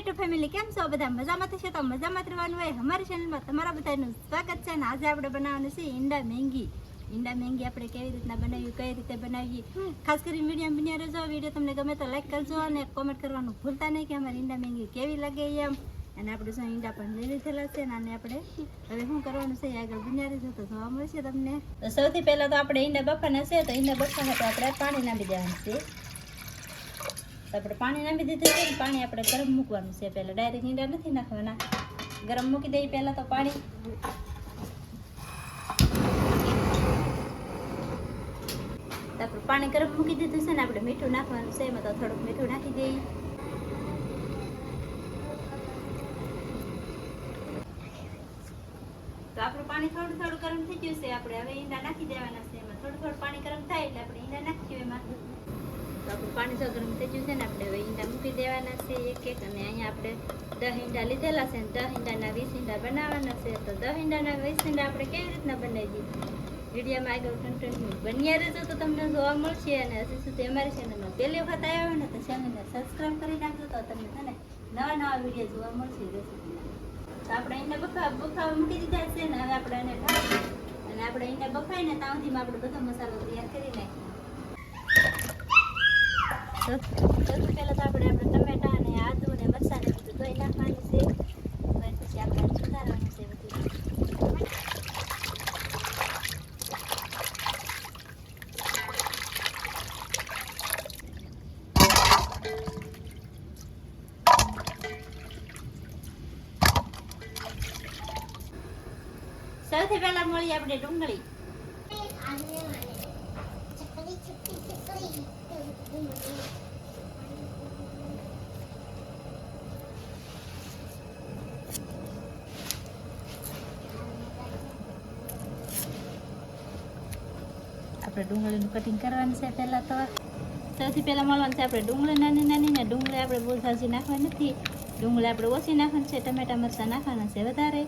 YouTube family કેમ છો બધા? મજામાં થશે તો મજામાં રહેવાનું હોય? અમારી ચેનલમાં તમારા બધાનું સ્વાગત છે અને આજે આપણે બનાવવાનું છે ઈંડા મેંગી. ઈંડા મેંગી આપણે કેવી રીતના બનાવ્યું કઈ રીતે બનાવીએ? ખાસ કરી મીડિયમ બન્યા રહેજો. વીડિયો તમને ગમે તો લાઈક કરજો અને કોમેન્ટ કરવાનું ભૂલતા નહીં કે અમારી ઈંડા મેંગી કેવી લાગે એમ. અને આપણે શું ઈંડા પણ લઈ લીધેલા છે અને આને આપણે હવે શું કરવાનું છે આગળ બન્યા રહેજો. તો જોવા મળશે તમને. તો સૌથી પહેલાં તો આપણે ઈંડા બફાના છે તો ઈંડા બફાના તો આપણે પાણી નાખી દેવાનું છે. તો આપણે પાણી નાખી દીધું છે પાણી આપણે ગરમ મૂકવાનું છે. પહેલાં ડાયરેક્ટ ઈંડા નથી નાખવાના. ગરમ મૂકી દઈએ પહેલાં તો પાણી. તો પાણી ગરમ મૂકી દીધું છે ને, આપણે મીઠું નાખવાનું છે. એમાં તો થોડુંક મીઠું નાખી દઈએ. તો આપણું પાણી થોડું થોડું ગરમ થઈ ગયું છે. આપણે હવે ઈંડા નાખી દેવાના છે. એમાં થોડું થોડું પાણી ગરમ થાય એટલે આપણે ઈંડા નાખીએ એમાં. ગરમ થઈ ગયું ને આપણે હવે ઈંડા મૂકી દેવાના છે એક એક અને અહીંયા આપણે દસ ઈંડા લીધેલા છે ને દસ ઈંડાના વીસ ઈંડા બનાવવાના છે. તો દસ ઈંડાના વીસ ઈંડા આપણે કેવી રીતના બનાવી દઈએ? વિડીયોમાં આગળ કન્ટેન્ટ બન્યા રહેજો તો તમને જોવા મળશે અને હજી સુધી અમારી ચેનલમાં પહેલી વખત આવ્યા હોય ને તો ચેનલને સબસ્ક્રાઈબ કરી નાખજો તો તમને છે ને નવા નવા વીડિયો જોવા મળશે રેસીપીના તો આપણે ઈંડા બફા બફાવા મૂકી દીધા છે ને હવે આપણે એને અને આપણે ઈંડા બફાઈને તાવથી સુધીમાં આપણે બધો મસાલો તૈયાર કરી નાખીએ. સૌથી પહેલાં તો આપણે આપણે ટમેટા અને આદુ ને બધું ધોઈ નાખવાનું છે. પછી આપણે સુધારવાનું છે સૌથી પહેલા મળી આપણે ડુંગળી. આપણે ડુંગળીનું કટિંગ કરવાનું છે પહેલાં તો. સૌથી પહેલાં મળવાનું છે આપણે ડુંગળી નાની નાની ને ડુંગળી આપણે બહુ ભાજી નાખવાની નથી. ડુંગળી આપણે ઓછી નાખવાની છે, ટમેટા મરચાં નાખવાના છે વધારે.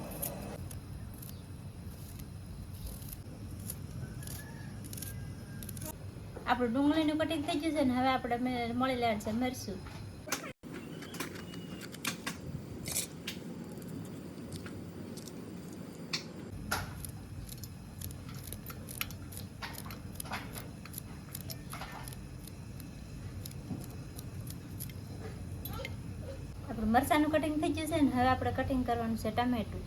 આપણું ડુંગળીનું કટિંગ થઈ ગયું છે ને, હવે આપણે મળી લેવાનું છે મરશું આપણું મરચાંનું કટિંગ થઈ ગયું છે ને, હવે આપણે કટિંગ કરવાનું છે ટમેટું.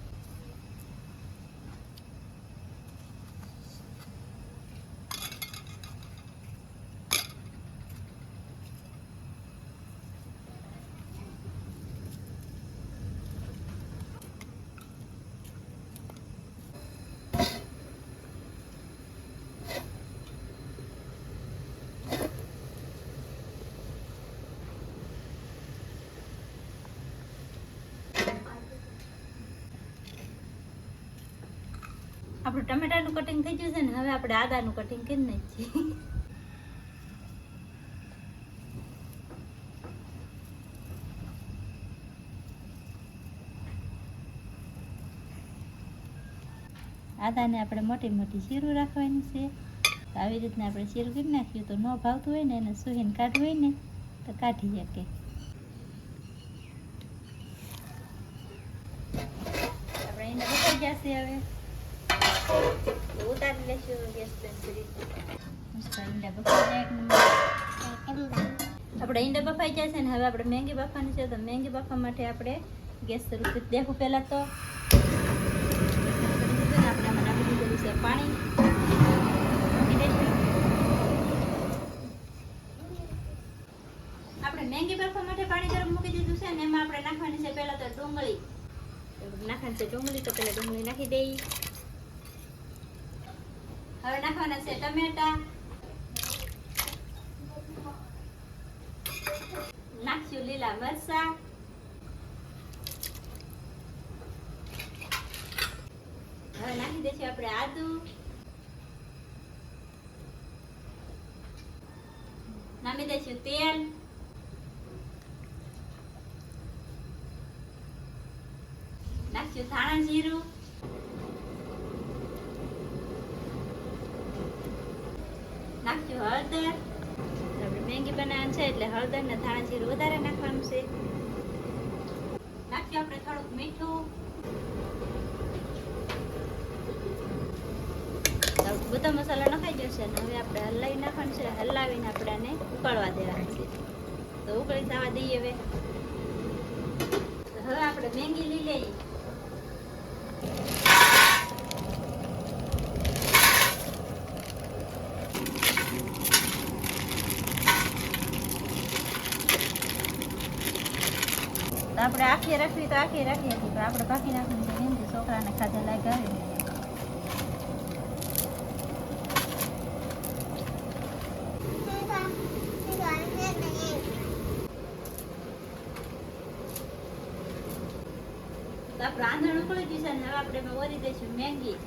આપણું ટમેટાનું કટિંગ થઈ ગયું છે ને, હવે આપણે આદાનું કટિંગ કરી નાખીએ. આદાને આપણે મોટી મોટી શીરું રાખવાની છે. આવી રીતના આપણે શીરું કરી નાખ્યું તો ન ભાવતું હોય ને, એને સુહીને કાઢવું હોય ને, તો કાઢી શકે. આપણે એને બતાવી જશે હવે. આપણે ઈંડા બફાઈ જાય છે ને હવે આપણે મેંગી બફાની છે તો મેંગી બફા માટે આપણે ગેસ શરૂ કરી દેખું પહેલાં તો આપણે પાણી મેંગી બફવા માટે પાણી ગરમ મૂકી દીધું છે ને એમાં આપણે નાખવાની છે પહેલાં તો ડુંગળી. નાખવાની છે ડુંગળી તો પહેલાં ડુંગળી નાખી દઈએ. હવે નાખવાના છે ટમેટા. નાખશું લીલા મરચા. હવે નાખી દઈશું આપણે આદુ. નાખી દઈશું તેલ. નાખશું ધાણા જીરું નાખશું હળદર. આપણે મેગી બનાવવાનું છે એટલે હળદર ને ધાણા જીરું વધારે નાખવાનું છે. નાખ્યું આપણે થોડુંક મીઠું. બધો મસાલો નખાઈ જશે અને હવે આપણે હલાવી નાખવાનું છે. હલાવીને આપણે ઉકળવા દેવાનું છે. તો ઉકળી જવા દઈએ હવે. હવે આપણે મેંગી લઈ લઈએ તો આપણે આખી રાખવી તો આખી રાખી હતી, પણ આપણે બાકી નાખવાની છે છોકરાને ખાધે લાગાવી આપણે આંધણ ઉકળી જશે ને, હવે આપણે વરી દઈશું મેંગી.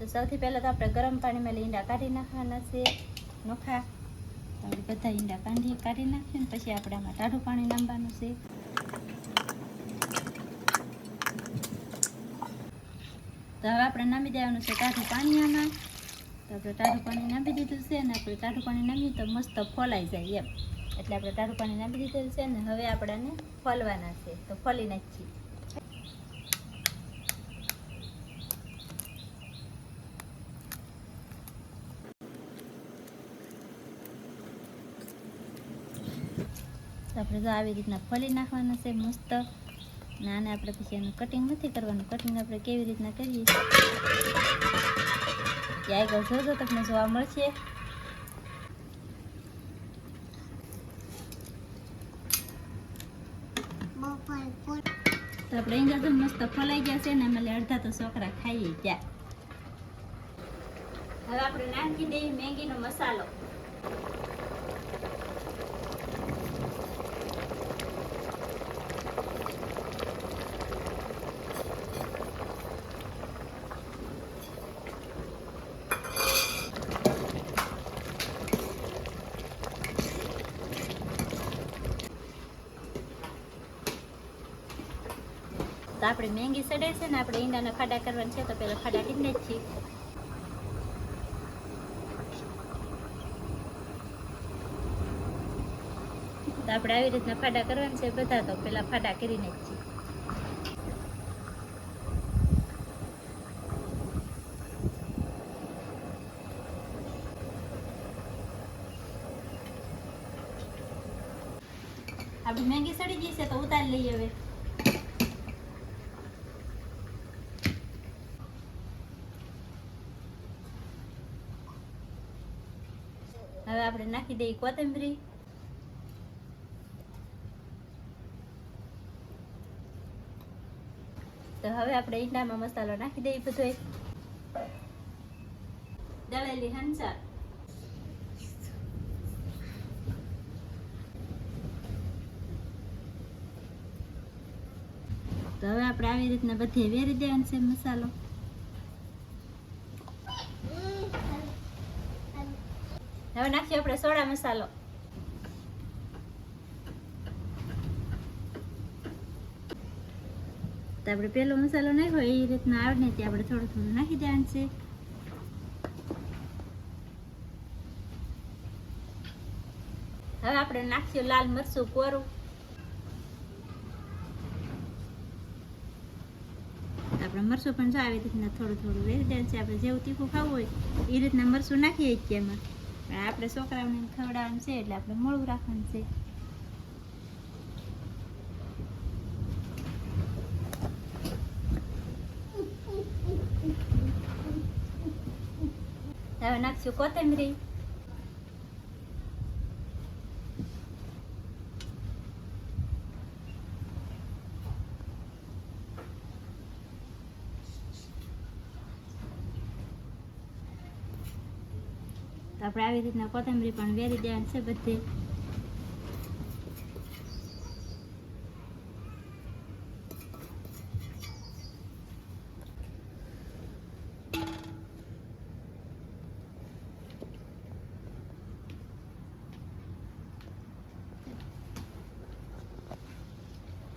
તો સૌથી પહેલાં તો આપણે ગરમ પાણીમાં ઈંડા કાઢી નાખવાના છે. નોખા. આપણે બધા ઈંડા કાઢી કાઢી નાખીએ પછી આપણે આમાં ટાઢું પાણી નાખવાનું છે. તો હવે આપણે નામી દેવાનું છે ટાઢું પાણી આમાં. તો આપણે ટાઢું પાણી નાખી દીધું છે ને આપણે ટાઢું પાણી નાખીએ તો મસ્ત ફોલાઈ જાય એમ. એટલે આપણે ટાઢું પાણી નાખી દીધેલું છે ને હવે આપણે ફોલવાના છે. તો ફોલી નાખીએ. તો આપણે જો આવી રીતના ફોલી નાખવાના છે, મસ્ત. અને આને આપણે પછી એનું કટિંગ નથી કરવાનું. કટિંગ આપણે કેવી રીતના કરીએ? ક્યાંય આગળ જોજો તમને જોવા મળશે. આપણે અહીંયા તો મસ્ત ફોલાઈ ગયા છે ને અમે અડધા તો છોકરા ખાઈએ ગયા હવે આપણે નાખી દઈએ મેગીનો મસાલો. આપણે મેંગી સડે છે ને આપણે ઈંડાના ખાડા કરવાના છે, તો પેલા ખાડા કરી છીએ તો આપણે આવી રીતના ફાડા કરવાના છે બધા, તો પેલા ફાડા કરી છીએ આપણી મેંગી સડી ગઈ છે, તો ઉતારી લઈએ હવે હવે આપણે નાખી દઈએ કોથમરી તો હવે આપણે ઈંડામાં મસાલો નાખી દઈએ બધો દળેલી હંસા તો હવે આપણે આવી રીતના બધે વેરી દેવાનું છે મસાલો હવે નાખીએ આપણે સોડા મસાલો તો આપણે પેલો મસાલો નાખ્યો એ રીતના આવે ને ત્યાં આપણે થોડું થોડું નાખી દેવાનું છે હવે આપણે નાખ્યું લાલ મરચું કોરું આપણે મરચું પણ જો આવી રીતના થોડું થોડું વેરી દેવાનું છે આપણે જેવું તીખું ખાવું હોય એ રીતના મરચું નાખીએ જ એમાં પણ આપણે છોકરાઓને ખવડાવવાનું છે એટલે આપણે મોડું રાખવાનું છે. હવે નાખશું કોથમરી. તો આપણે આવી રીતના કોથમરી પણ વેરી દેવાની છે બધી.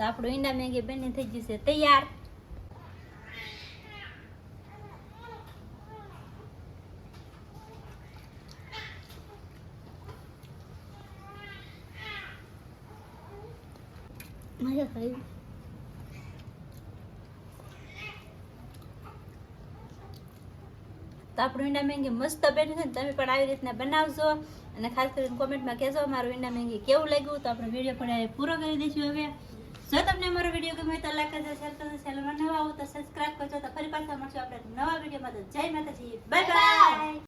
આપણું ઈંડા મેગી બની થઈ ગયું છે તૈયાર. તો આપણું ઈંડા મેંગી મસ્ત બેઠું છે ને તમે પણ આવી રીતના બનાવજો. અને ખાસ કરીને કોમેન્ટમાં કહેજો મારું ઈંડા મેંગી કેવું લાગ્યું. તો આપણે વીડિયો પણ પૂરો કરી દઈશું હવે. જો તમને અમારો વીડિયો ગમે તો લાઈક કરજો શેર કરજો ચેનલમાં નવા આવો તો સબસ્ક્રાઈબ કરજો. તો ફરી પાછા મળશું આપણે નવા વિડીયોમાં. તો જય માતાજી. Bye bye